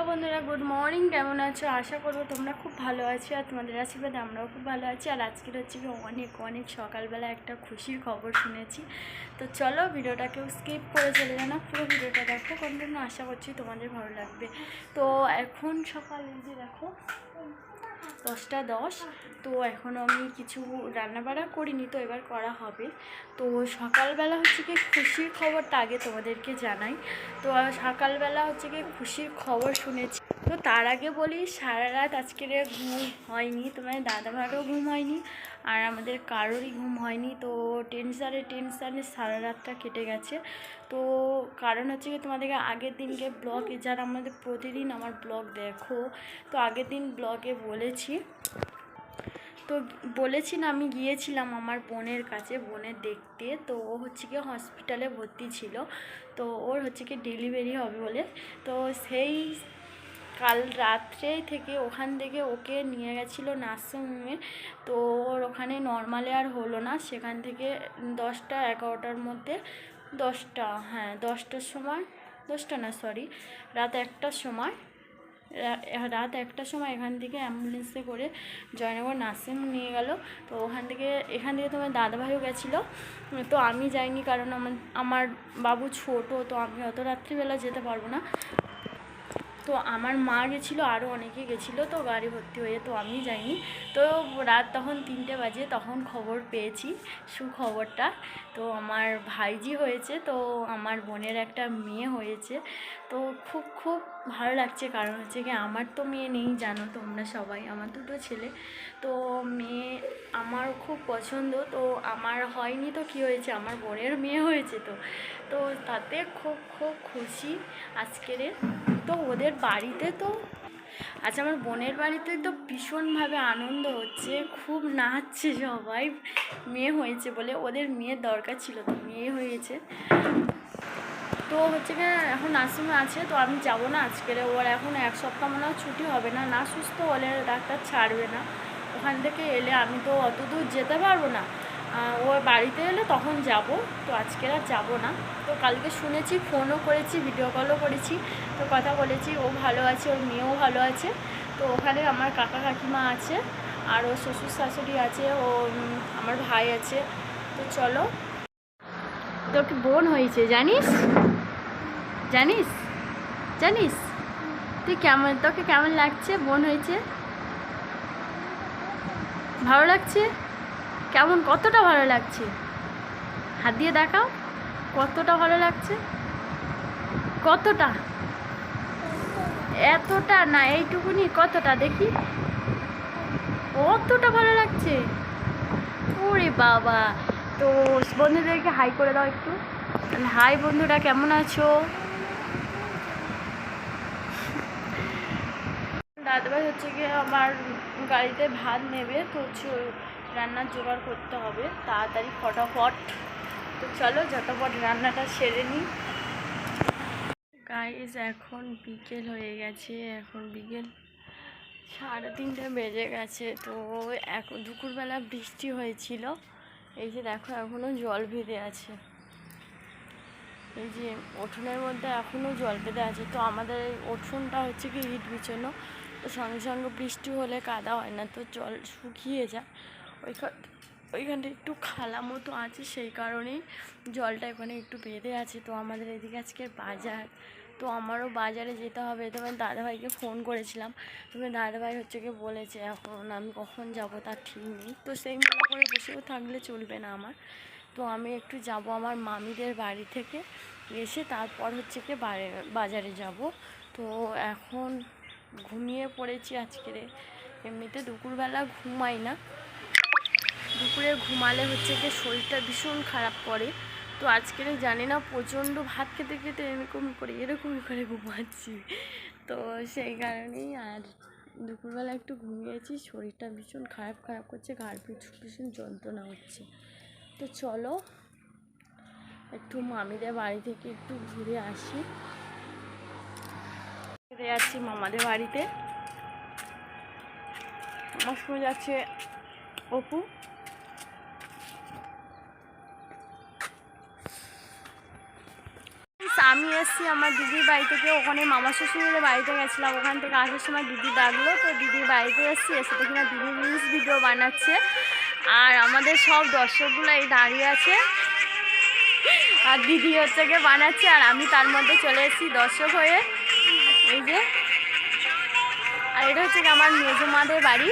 Hello বন্ধুরা, good morning. কেমন আছো? আশা করব তোমরা খুব ভালো আছো আর তোমাদের আশীর্বাদে আমরাও খুব ভালো আছি। আর আজকের হচ্ছে কি অনেক অনেক সকালবেলা একটা খুশির খবর শুনেছি। তো চলো ভিডিওটাকেও স্কিপ করে চলে না, পুরো ভিডিওটা দেখো। কোনো আশা করছি তোমাদের ভালো লাগবে। তো এখন সকাল যে দেখো দশটা দশ। তো এখন আমি কিছু রান্নাবাড়া করিনি, তো এবার করা হবে। তো সকালবেলা হচ্ছে কি খুশির খবরটা আগে তোমাদেরকে জানাই। তো সকালবেলা হচ্ছে কি খুশির খবর শুনেছি। তো তার আগে বলি সারা রাত আজকের ঘুম হয়নি, তোমার দাদা ভাইয়েরও ঘুম হয়নি, আর আমাদের কারোরই ঘুম হয়নি। তো টেনশানে টেনশানে সারা রাতটা কেটে গেছে। তো কারণ হচ্ছে কি, তোমাদেরকে আগের দিনকে ব্লগে যারা আমাদের প্রতিদিন আমার ব্লগ দেখো, তো আগের দিন ব্লগে বলেছি। তো বলেছি না, আমি গিয়েছিলাম আমার বোনের কাছে, বোনের দেখতে। তো ও হচ্ছে কি হসপিটালে ভর্তি ছিল। তো ওর হচ্ছে কি ডেলিভারি হবে বলে। তো সেই কাল রাত্রে থেকে ওখান থেকে ওকে নিয়ে গেছিল নার্সিংহোমে তো ওর ওখানে নর্মালে আর হলো না। সেখান থেকে দশটা, এগারোটার মধ্যে দশটা হ্যাঁ দশটার সময়, দশটা না সরি রাত একটার সময় রাত একটার সময় এখান থেকে অ্যাম্বুলেন্সে করে জয়নগর নার্সিং নিয়ে গেল। তো ওখান থেকে, এখান থেকে তোমার দাদাভাইও গেছিল। তো আমি যাইনি কারণ আমার আমার বাবু ছোটো, তো আমি অত রাত্রিবেলা যেতে পারব না। তো আমার মা গেছিল আরও অনেকে গেছিল, তো গাড়ি ভর্তি হয়ে, তো আমি যাইনি। তো রাত তখন তিনটে বাজে, তখন খবর পেয়েছি, সুখবরটা। তো আমার ভাইজি হয়েছে, তো আমার বোনের একটা মেয়ে হয়েছে। তো খুব খুব ভালো লাগছে, কারণ হচ্ছে কি আমার তো মেয়ে নেই, জানো তোমরা সবাই, আমার দুটো ছেলে। তো মেয়ে আমার খুব পছন্দ, তো আমার হয়নি তো কী হয়েছে, আমার বোনের মেয়ে হয়েছে তো। তো তাতে খুব খুব খুশি আজকের। তো ওদের বাড়িতে তো আচ্ছা আমার বোনের বাড়িতে তো ভীষণভাবে আনন্দ হচ্ছে, খুব নাচছে সবাই, মেয়ে হয়েছে বলে ওদের মেয়ের দরকার ছিল তো মেয়ে হয়েছে। তো হচ্ছে কি, এখন নার্সিংহোমে আছে তো আমি যাব না আজকের ওর এখন এক সপ্তাহ মনে ছুটি হবে না না সুস্থ হলে ডাক্তার ছাড়বে না। ওখান থেকে এলে আমি তো অত দূর যেতে পারব না। আহ, ও বাড়িতে এলে তখন যাব। তো আজকে আর যাব না। তো কালকে শুনেছি ফোনও করেছি ভিডিও কলও করেছি। তো কথা বলেছি ও ভালো আছে ওর মেয়েও ভালো আছে। তো ওখানে আমার কাকা কাকিমা আছে আর ও শ্বশুর শাশুড়ি আছে ও আমার ভাই আছে। তো চলো। তোর কি বোন হয়েছে জানিস? জানিস? জানিস? তুই কেমন তোকে কেমন লাগছে? বোন হয়েছে? ভালো লাগছে? কেমন, কতটা ভালো লাগছে? হাত দিয়ে দেখাও, কতটা ভালো লাগছে? কতটা? এতটা না, এইটুকুনি, কতটা দেখি? কতটা ভালো লাগছে? ওরে বাবা! তো বন্ধুদেরকে হাই করে দাও একটু। হাই বন্ধুরা, কেমন আছো? দাদাভাই হচ্ছে গিয়ে আমার গাড়িতে ভাত নেবে, তো রান্নার জোগাড় করতে হবে, তাড়াতাড়ি ফটাফট। তো চলো যতপট রান্নাটা সেরে নিই। গাইজ এখন বিকেল হয়ে গেছে, এখন বিকেল সাড়ে তিনটে বেজে গেছে, তো এখন দুপুরবেলা বৃষ্টি হয়েছিল। এই যে দেখো এখনও জল ভেদে আছে। এই যে উঠোনের মধ্যে এখনও জল বেঁধে আছে, তো আমাদের এই উঠোনটা হচ্ছে কি ইট বিছানো তো সঙ্গে সঙ্গে বৃষ্টি হলে কাদা হয় না, তো জল শুকিয়ে যায়। ওইখান ওইখানটা একটু খালা মতো আছে, সেই কারণেই জলটা এখানে একটু বেঁধে আছে। তো আমাদের এদিকে আজকে বাজার। তো আমারও বাজারে যেতে হবে। তো আমি দাদাভাইকে ফোন করেছিলাম। তুমি দাদাভাই হচ্ছে কি বলেছে, এখন আমি কখন যাব তার ঠিক নেই। তো সেই মনে করে বসেও থাকলে চলবে না আমার। তো আমি একটু যাব আমার মামিদের বাড়ি থেকে। এসে তারপর হচ্ছে কি বাজারে যাব। তো এখন ঘুমিয়ে পড়েছি আজকের এমনিতে দুপুরবেলা ঘুমাই না। দুপুরে ঘুমালে হচ্ছে কি শরীরটা ভীষণ খারাপ করে তো আজকের জানি না প্রচণ্ড ভাত খেতে খেতে এরকম করে এরকম করে ঘুমাচ্ছি। তো সেই কারণেই আর দুপুরবেলা একটু ঘুমিয়েছি, শরীরটা ভীষণ খারাপ খারাপ করছে, ঘাড় পিছু ভীষণ যন্ত্রণা হচ্ছে। তো চলো, একটু মামিদের বাড়ি থেকে একটু ঘুরে আসি। ঘুরে যাচ্ছি মামাদের বাড়িতে। আমার সঙ্গে যাচ্ছে অপু। আমি এসেছি আমার দিদির বাড়ি থেকে ওখানে মামা শ্বশুরের বাড়িতে গেছিলাম। ওখান থেকে আসার সময় দিদি ডাকলো, তো দিদির বাড়িতে এসেছি। এসে দেখি না দিদি রিলস ভিডিও বানাচ্ছে। আর আমাদের সব দর্শকগুলো এই দাঁড়িয়ে আছে। আর দিদি হচ্ছে গিয়ে বানাচ্ছে, আর আমি তার মধ্যে চলে এসেছি দর্শক হয়ে। এই যে। আর এটা হচ্ছে আমার মেজো মাদের বাড়ি।